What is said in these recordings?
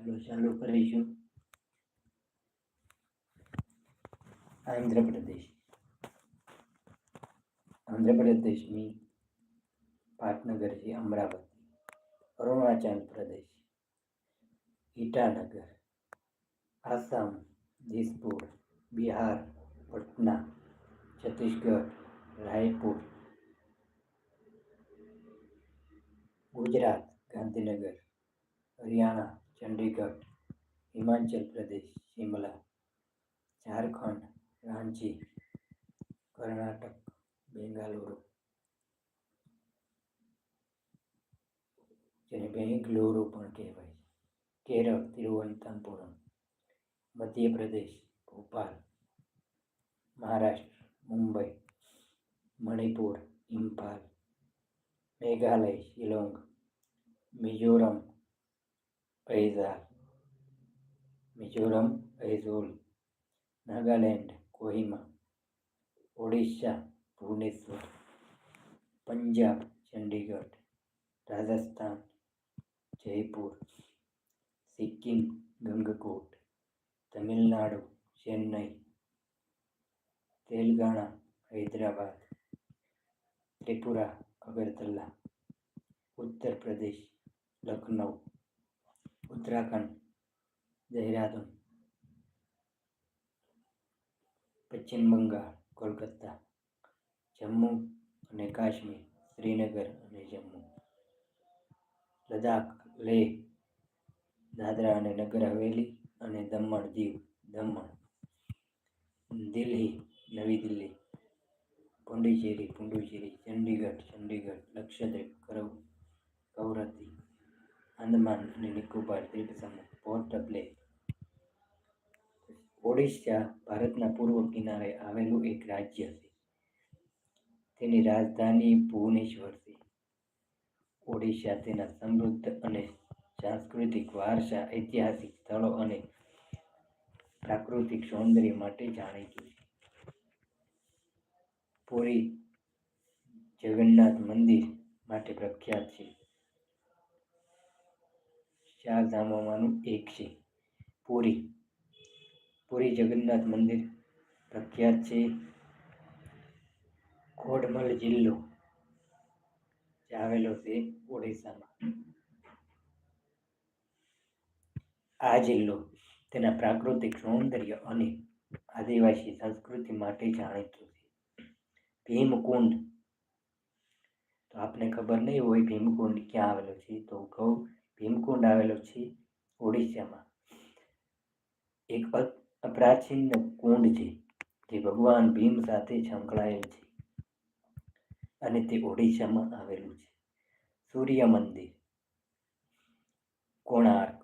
ચાલો ચાલુ કરીશું આંધ્રપ્રદેશ આંધ્રપ્રદેશની પાટનગર છે અમરાવતી અરુણાચલ પ્રદેશ ઈટાનગર આસામ દિસપુર બિહાર પટના છત્તીસગઢ રાયપુર ગુજરાત ગાંધીનગર હરિયાણા ચંડીગઢ હિમાચલ પ્રદેશ શિમલા ઝારખંડ રાંચી કર્ણાટક બેંગાલુરુ જેને બેંગલુરુ પણ કહેવાય છે કેરળ તિરુવનંતપુરમ મધ્યપ્રદેશ ભોપાલ મહારાષ્ટ્ર મુંબઈ મણિપુર ઇમ્ફાલ મેઘાલય શિલોંગ મિઝોરમ ઐઝાલ મિઝોરમ ઐઝોલ નાગાલેન્ડ કોહિમા ઓડિશા ભુવનેશ્વર પંજાબ ચંડીગઢ રાજસ્થાન જયપુર સિક્કિમ ગંગકોટ તમિલનાડુ ચેન્નઈ તેલંગાણા હૈદરાબાદ ત્રિપુરા અગરતલા ઉત્તર પ્રદેશ લખનઉ ઉત્તરાખંડ, દહેરાદૂન, પશ્ચિમ બંગાળ, કોલકાતા, જમ્મુ અને કાશ્મીર, શ્રીનગર અને જમ્મુ. લદાખ લેહ દાદરા અને નગર હવેલી અને દમણ, દીવ, દમણ. દિલ્હી, નવી દિલ્હી, પુંડિચેરી, પુંડુચેરી, ચંડીગઢ ચંડીગઢ, લક્ષદ્વીપ, કરવ કવરત્તી આંદમાન અને નિકોબાર દ્વીપ સમૂહ પોર્ટ બ્લેર ઓડિશા ભારતના પૂર્વ કિનારે આવેલું એક રાજ્ય છે તેની રાજધાની ભુવનેશ્વર છે ઓડિશા તેના સમૃદ્ધ અને સાંસ્કૃતિક વારસા ઐતિહાસિક સ્થળો અને પ્રાકૃતિક સૌંદર્ય માટે જાણીતું છે પુરી જગન્નાથ મંદિર માટે પ્રખ્યાત છે ચાર ધામોમાંનું એક છે. પુરી. પુરી જગન્નાથ મંદિર પ્રખ્યાત છે. કોડમલ જિલ્લો. જે આવેલો છે ઓડિશામાં. આ જિલ્લો તેના પ્રાકૃતિક સૌંદર્ય અને આદિવાસી સંસ્કૃતિ માટે જાણીતો છે. ભીમકુંડ. તો આપને ખબર નહીં હોય ભીમકુંડ ક્યાં આવેલો છે, તો કહું ભીમકુંડ આવેલો છે ઓડિશામાં. એક પ્રાચીન કુંડ છે, જે ભગવાન ભીમ સાથે સંકળાયેલ છે અને તે ઓડિશામાં આવેલું છે. સૂર્ય મંદિર, Konark,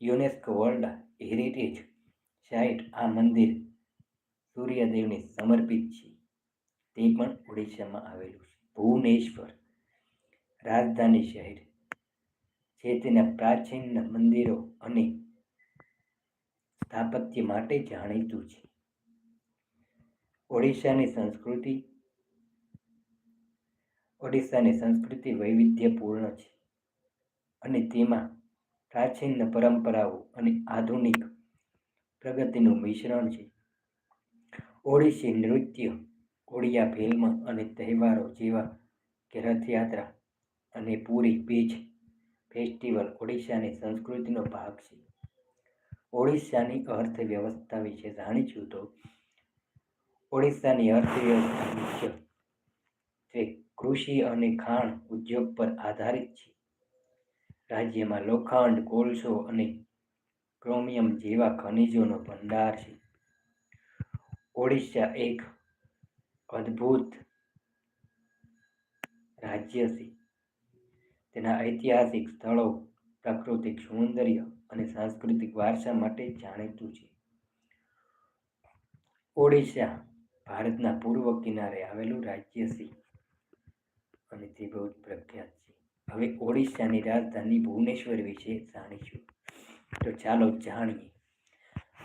UNESCO world heritage site આ મંદિર સૂર્યદેવને સમર્પિત છે. તે પણ ઓડિશામાં આવેલું છે. ભુવનેશ્વર, રાજધાની શહેર જે તેના પ્રાચીન મંદિરો અને સ્થાપત્ય માટે જાણીતું છે. ઓડિશાની સંસ્કૃતિ ઓડિશાની સંસ્કૃતિ વૈવિધ્યપૂર્ણ છે અને તેમાં પ્રાચીન પરંપરાઓ અને આધુનિક પ્રગતિનું મિશ્રણ છે. ઓડિશી નૃત્ય, ઓડિયા ફિલ્મ અને તહેવારો જેવા કે રથયાત્રા અને પૂરી બીચ ફેસ્ટિવલ ઓડિશાની સંસ્કૃતિનો ભાગ છે. ઓડિશાની અર્થવ્યવસ્થા વિશે જાણીશું તો ઓડિશાની અર્થવ્યવસ્થા મુખ્ય તે કૃષિ અને ખાણ ઉદ્યોગ પર આધારિત છે. રાજ્યમાં લોખંડ, કોલસો અને ક્રોમિયમ જેવા ખનિજોનો ભંડાર છે. ઓડિશા એક અદ્ભુત રાજ્ય છે. તેના ઐતિહાસિક સ્થળો, પ્રાકૃતિક સૌંદર્ય અને સાંસ્કૃતિક વારસા માટે જાણીતું છે. ઓડિશા ભારતના પૂર્વ કિનારે આવેલું રાજ્ય છે અને તે બહુ જ પ્રખ્યાત છે. હવે ઓડિશાની રાજધાની ભુવનેશ્વર વિશે જાણીશું. તો ચાલો જાણીએ.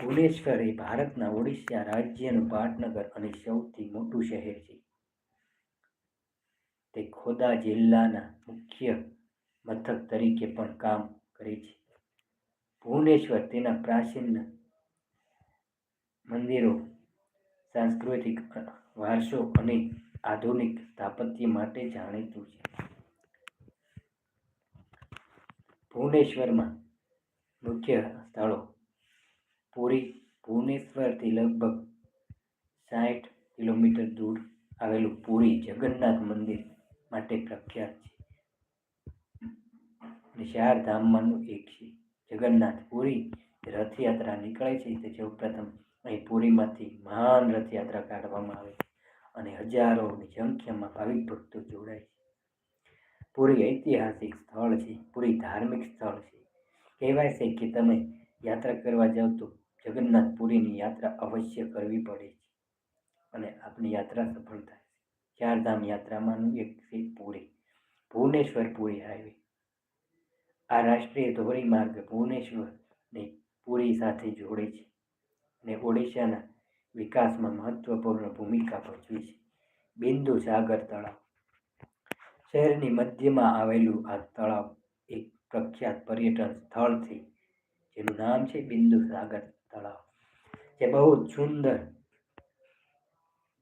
ભુવનેશ્વર એ ભારતના ઓડિશા રાજ્યનું પાટનગર અને સૌથી મોટું શહેર છે. તે ખોદા જિલ્લાના મુખ્ય મથક તરીકે પણ કામ કરે છે. ભુવનેશ્વર તેના પ્રાચીન મંદિરો, સાંસ્કૃતિક વારસો અને આધુનિક સ્થાપત્ય માટે જાણીતું છે. ભુવનેશ્વરમાં મુખ્ય સ્થળો પુરી ભુવનેશ્વરથી લગભગ સાઠ કિલોમીટર દૂર આવેલું પુરી જગન્નાથ મંદિર માટે પ્રખ્યાત છે. ચાર ધામમાંનું એક છે. જગન્નાથ પુરી રથયાત્રા નીકળે છે. તે સૌપ્રથમ અહીં પુરીમાંથી મહાન રથયાત્રા કાઢવામાં આવે છે અને હજારોની સંખ્યામાં ભાવિક ભક્તો જોડાય છે. પુરી ઐતિહાસિક સ્થળ છે. પુરી ધાર્મિક સ્થળ છે. કહેવાય છે કે તમે યાત્રા કરવા જાઓ તો જગન્નાથ પુરીની યાત્રા અવશ્ય કરવી પડે છે અને આપની યાત્રા સફળ થાય છે. ચારધામ યાત્રામાંનું એક છે પુરી. ભુવનેશ્વર પુરી હાઈવે આ રાષ્ટ્રીય ધોરીમાર્ગ ભુવનેશ્વરને પુરી સાથે જોડે છે અને ઓડિશાના વિકાસમાં મહત્વપૂર્ણ ભૂમિકા ભજવી છે. બિંદુ સાગર તળાવ. શહેરની મધ્યમાં આવેલું આ તળાવ એક પ્રખ્યાત પર્યટન સ્થળ છે, જેનું નામ છે બિંદુ સાગર તળાવ, જે બહુ જ સુંદર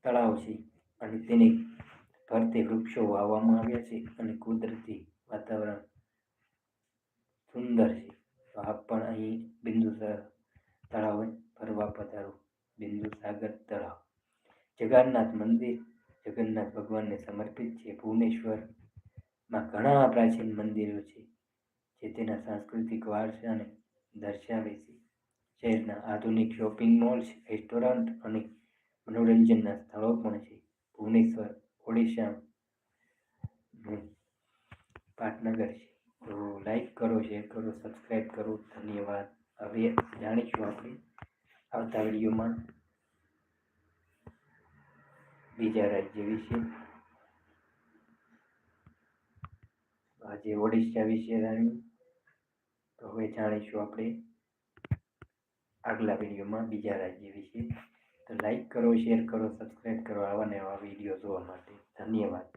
તળાવ છે અને તેની ફરતે વૃક્ષો વાવવામાં આવ્યા છે અને કુદરતી વાતાવરણ સુંદર છે. તો આપ પણ અહીં બિંદુ તળાવ ફરવા પધારો. બિંદુસાગર તળાવ. જગન્નાથ મંદિર, જગન્નાથ ભગવાનને સમર્પિત છે. ભુવનેશ્વરમાં ઘણા પ્રાચીન મંદિરો છે, જે તેના સાંસ્કૃતિક વારસાને દર્શાવે છે. શહેરના આધુનિક શોપિંગ મોલ્સ, રેસ્ટોરન્ટ અને મનોરંજનના સ્થળો પણ છે. ભુવનેશ્વર ઓડિશા પાટનગર છે. તો લાઈક કરો શેર કરો સબસ્ક્રાઈબ કરો. ધન્યવાદ. હવે જાણીશું આપણે આવતા વિડીયોમાં બીજા રાજ્ય વિશે. આજે ઓડિશા વિશે જાણ્યું તો હવે જાણીશું આપણે આગલા વિડીયોમાં બીજા રાજ્ય વિશે. તો લાઈક કરો શેર કરો સબસ્ક્રાઈબ કરો. આવા ને આવા વીડિયો જોવા માટે. ધન્યવાદ.